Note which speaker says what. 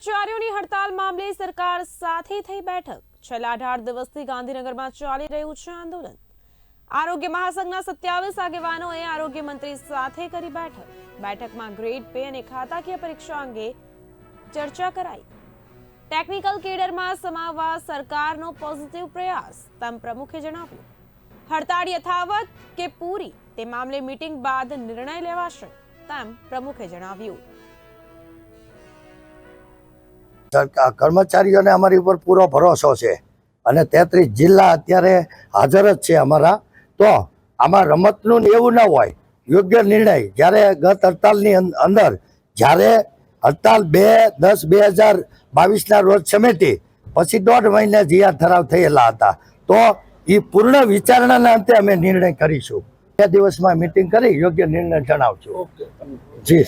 Speaker 1: કર્મચારીઓની હડતાલ મામલે સરકાર સાથે થઈ બેઠક. છેલ્લા અઢાર દિવસથી ગાંધીનગરમાં ચાલી રહ્યું છે આંદોલન. આરોગ્ય મહાસંઘના સત્યાવીસ આગેવાનોએ આરોગ્ય મંત્રી સાથે કરી બેઠક. બેઠકમાં ગ્રેડ પે અને ખાતાકીય પરીક્ષા અંગે ચર્ચા કરાઈ. ટેકનિકલ કેડરમાં સમાવવા સરકારનો પોઝિટિવ પ્રયાસ તેમ પ્રમુખે જણાવ્યું. હડતાળ યથાવત કે પૂરી, તે મામલે મીટિંગ બાદ નિર્ણય લેવાશે તેમ પ્રમુખે જણાવ્યું.
Speaker 2: કર્મચારીઓને અમારી ઉપર પૂરો ભરોસો છે અને તેત્રીસ જિલ્લા અત્યારે હાજર જ છે અમારા. તો આમાં રમતનું ને એવું ના હોય યોગ્ય નિર્ણય. જ્યારે ગત હડતાલની અંદર જ્યારે હડતાલ બે દસ બે હજાર બાવીસના રોજ સમેટી પછી દોઢ મહિને જીયા ઠરાવ થયેલા હતા. તો એ પૂર્ણ વિચારણાના અંતે અમે નિર્ણય કરીશું. બે દિવસમાં મિટિંગ કરી યોગ્ય નિર્ણય જણાવશું. જી